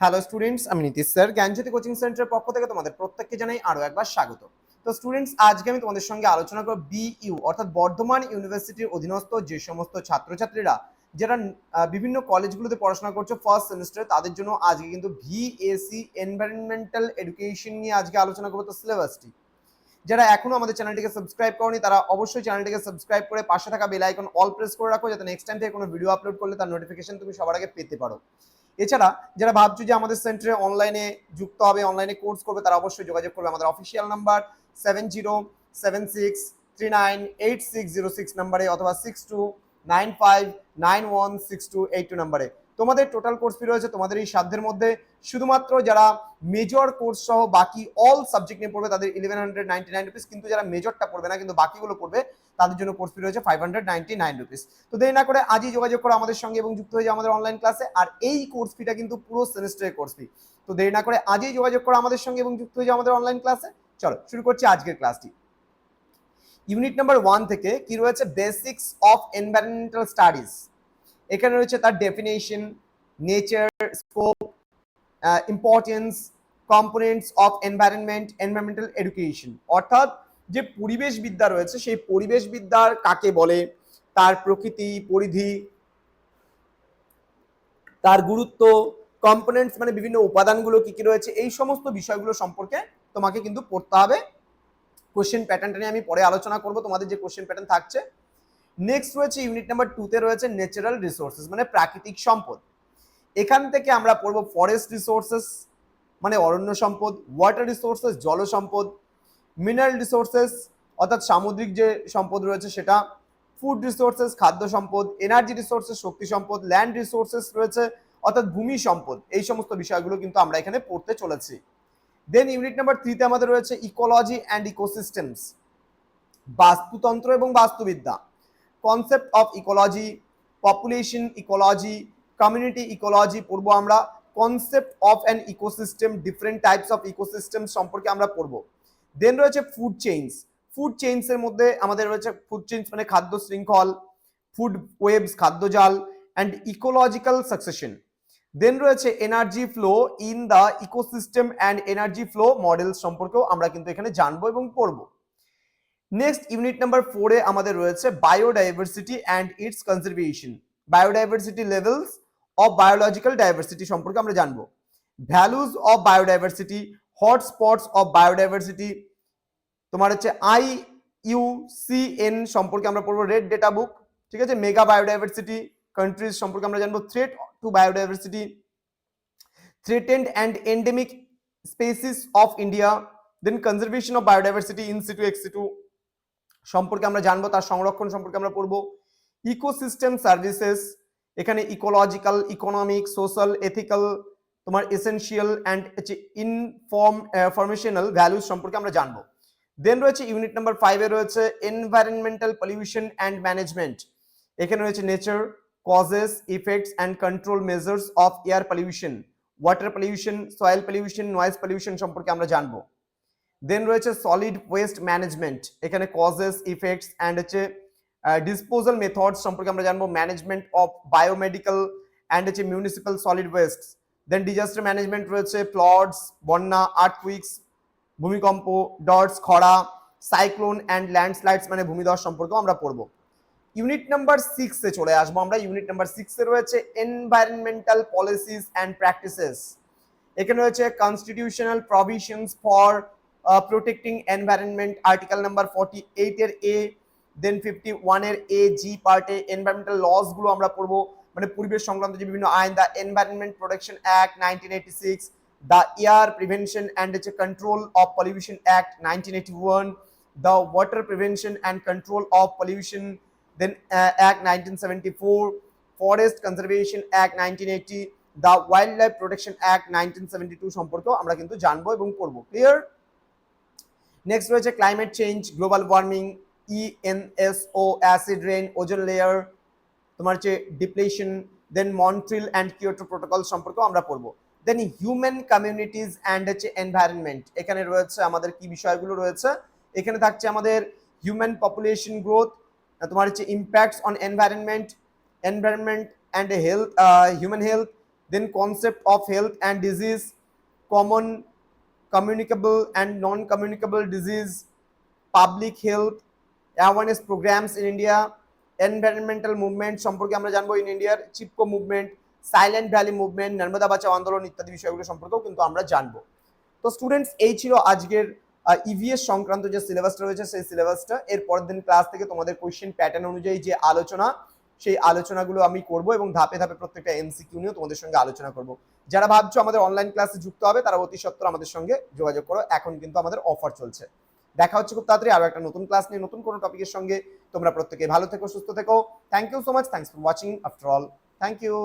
Hello students আমি Nitish sir জ্ঞানজ্যোতি coaching সেন্টারের পক্ষ থেকে তোমাদের প্রত্যেককে জানাই আরও একবার স্বাগত। তো স্টুডেন্টস আজকে আমি তোমাদের সঙ্গে আলোচনা করব বিইউ অর্থাৎ বর্ধমান ইউনিভার্সিটির অধীনস্থ যে সমস্ত ছাত্রছাত্রীরা, যারা বিভিন্ন কলেজগুলোতে পড়াশোনা করছ ফার্স্ট সেমিস্টারে তাদের জন্য আজকে কিন্তু ভিএসি এনভায়রনমেন্টাল এডুকেশন নিয়ে আজকে আলোচনা করব তো সিলেবাসটি যারা এখনও আমাদের চ্যানেলটিকে সাবস্ক্রাইব করনি, তারা অবশ্যই চ্যানেলটিকে সাবস্ক্রাইব করে পাশে থাকা বেল আইকন অল প্রেস করে রাখো, যাতে নেক্সট টাইম থেকে কোনো ভিডিও আপলোড করলে তার নোটিফিকেশন তুমি সবার আগে পেতে পারো। এছাড়া যারা ভাবছ যে আমাদের সেন্টারে অনলাইনে যুক্ত হবে, অনলাইনে কোর্স করবে, তারা অবশ্যই যোগাযোগ করবে আমাদের official number seven zero seven six three nine eight six zero six নাম্বারে অথবা six two nine five nine one six two eight two নাম্বারে তোমাদের টোটাল কোর্স ফি রয়েছে তোমাদের এই সাধ্যের মধ্যে। শুধুমাত্র যারা মেজর কোর্স সহ বাকি অল সাবজেক্ট নিয়ে পড়বে, তাদের eleven hundred ninety nine rupees কিন্তু যারা মেজরটা পড়বে না, কিন্তু বাকিগুলো পড়বে, তাদের জন্য কোর্স ফি রয়েছে five hundred ninety nine rupees তো দেরি না করে আজই যোগাযোগ করো আমাদের সঙ্গে এবং যুক্ত হয়ে যাও আমাদের অনলাইন ক্লাসে আর এই কোর্স ফিটা কিন্তু পুরো সেমিস্টারের কোর্স ফি তো দেরি না করে আজই যোগাযোগ করো আমাদের সঙ্গে এবং যুক্ত হয়ে যাও আমাদের অনলাইন ক্লাসে চলো, শুরু করছি আজকের ক্লাসটি ইউনিট নাম্বার ওয়ান থেকে কি রয়েছে? বেসিক্স অফ এনভায়রনমেন্টাল স্টাডিজ এখানে রয়েছে তার definition nature scope importance components of environment environmental education অর্থাৎ যে পরিবেশ বিদ্যা রয়েছে, সেই পরিবেশ বিদ্যার কাকে বলে? তার প্রকৃতি, পরিধি, তার গুরুত্ব কম্পোনেন্টস মানে বিভিন্ন উপাদানগুলো কি কি রয়েছে? এই সমস্ত বিষয়গুলো সম্পর্কে তোমাকে কিন্তু পড়তে হবে। কোশ্চেন প্যাটার্নটা নিয়ে আমি পরে আলোচনা করব। তোমাদের যে কোশ্চেন প্যাটার্ন থাকছে নেক্সট রয়েছে ইউনিট নাম্বার টুতে রয়েছে ন্যাচারাল রিসোর্সেস মানে প্রাকৃতিক সম্পদ। এখান থেকে আমরা পড়ব ফরেস্ট রিসোর্সেস মানে অরণ্য সম্পদ ওয়াটার রিসোর্সেস জল সম্পদ মিনারেল রিসোর্সেস অর্থাৎ সামুদ্রিক যে সম্পদ রয়েছে সেটা ফুড রিসোর্সেস খাদ্য সম্পদ এনার্জি রিসোর্সেস শক্তি সম্পদ ল্যান্ড রিসোর্সেস রয়েছে, অর্থাৎ ভূমি সম্পদ, এই সমস্ত বিষয়গুলো কিন্তু আমরা এখানে পড়তে চলেছি। দেন ইউনিট নাম্বার থ্রিতে আমাদের রয়েছে ইকোলজি অ্যান্ড ইকোসিস্টেমস বাস্তুতন্ত্র এবং বাস্তুবিদ্যা। Concept of ecology population ecology community ecology পড়ব আমরা concept of an ecosystem different types of ecosystem সম্পর্কে আমরা পড়ব। দেন রয়েছে ফুড চেইনস ফুড চেইনসের মধ্যে আমাদের রয়েছে ফুড চেইনস মানে খাদ্য শৃঙ্খল ফুড ওয়েবস খাদ্যজাল অ্যান্ড ইকোলজিক্যাল সাকসেশন দেন রয়েছে energy flow in the ecosystem and energy flow model সম্পর্কেও আমরা কিন্তু এখানে জানব এবং পড়ব। নেক্সট ইউনিট নাম্বার ফোরে আমাদের রয়েছে biodiversity and its conservation biodiversity levels of biological diversity সম্পর্কে আমরা জানব। Values of biodiversity hotspots of biodiversity তোমার হচ্ছে আই ইউ সি এন সম্পর্কে আমরা পড়ব রেড ডেটা বুক ঠিক আছে? মেগা বায়োডাইভার্সিটি কান্ট্রিজ সম্পর্কে আমরা জানব threat to biodiversity threatened and endemic species of India then conservation of biodiversity in situ ex situ সম্পর্কে আমরা জানব, তার সংরক্ষণ সম্পর্কে আমরা পড়ব। ইকোসিস্টেম সার্ভিসেস এখানে ইকোলজিক্যাল ইকোনমিক সোশ্যাল এথিক্যাল তোমার essential and inform formational values সম্পর্কে আমরা জানব। দেন রয়েছে ইউনিট নাম্বার ফাইভে রয়েছে এনভায়রনমেন্টাল পলিউশন অ্যান্ড ম্যানেজমেন্ট এখানে রয়েছে nature causes effects and control measures of air pollution water pollution soil pollution noise pollution সম্পর্কে আমরা জানব। দেন রয়েছে সলিড ওয়েস্ট ম্যানেজমেন্ট এখানে কজেস ইফেক্টস অ্যান্ড হচ্ছে ডিসপোজাল মেথডস সম্পর্কে আমরা জানব ম্যানেজমেন্ট অফ বায়োমেডিক্যাল অ্যান্ড হচ্ছে municipal solid waste then disaster management রয়েছে ফ্লডস বন্যা আর্থকুইক্স ভূমিকম্প ডটস খরা সাইক্লোন অ্যান্ড ল্যান্ডস্লাইডস মানে ভূমিধস সম্পর্কেও আমরা পড়ব। ইউনিট নাম্বার সিক্সে চলে আসব আমরা। ইউনিট নাম্বার সিক্সে রয়েছে এনভায়রনমেন্টাল পলিসিস অ্যান্ড প্র্যাকটিসেস এখানে রয়েছে constitutional provisions for protecting environment article number forty এইটের এ দেন ফিফটি ওয়ানের এ জি পার্টে এনভায়রনমেন্টাল লসগুলো আমরা পড়ব। মানে পরিবেশ সংক্রান্ত যে বিভিন্ন আইন the environment protection act nineteen eighty six the air prevention and হচ্ছে control of pollution act nineteen eighty one the water prevention and control of pollution then act nineteen seventy four forest conservation act nineteen eighty the wildlife protection act nineteen seventy two সম্পর্কেও আমরা কিন্তু জানব এবং পড়ব। Clear next রয়েছে climate change global warming ENSO acid rain ozone layer তোমার হচ্ছে depletion then Montreal and Kyoto protocol সম্পর্কেও আমরা পড়ব। দেন হিউম্যান কমিউনিটিজ অ্যান্ড হচ্ছে এনভায়রনমেন্ট এখানে রয়েছে আমাদের কি বিষয়গুলো রয়েছে? এখানে থাকছে আমাদের হিউম্যান পপুলেশন গ্রোথ তোমার হচ্ছে impacts on environment environment and health human health then concept of health and disease common and non communicable disease public health awareness programmes in India environmental movement সম্পর্কে আমরা জানব ইন ইন্ডিয়ার Chipko movement Silent Valley movement Narmada Bachao Andolan ইত্যাদি বিষয়গুলো সম্পর্কেও কিন্তু আমরা জানব। তো স্টুডেন্টস এই ছিল আজকের ইভিএস সংক্রান্ত যে সিলেবাসটা রয়েছে, সেই সিলেবাসটা এর পরের দিন ক্লাস থেকে তোমাদের কোয়েশ্চেন প্যাটার্ন অনুযায়ী যে আলোচনা সেই আলোচনাগুলো আমি করব এবং ধাপে ধাপে প্রত্যেকটা এমসিকিউ নিয়েও তোমাদের সঙ্গে আলোচনা করব। যারা ভাবছ আমাদের অনলাইন ক্লাসে যুক্ত হবে, তারা অতি সত্বর আমাদের সঙ্গে যোগাযোগ করো। এখন কিন্তু আমাদের অফার চলছে। দেখা হচ্ছে খুব তাড়াতাড়ি আরও একটা নতুন ক্লাস নিয়ে, নতুন কোনো টপিকের সঙ্গে। তোমরা প্রত্যেকে ভালো থেকো, সুস্থ থেকো। Thank you so much thanks for watching after all thank you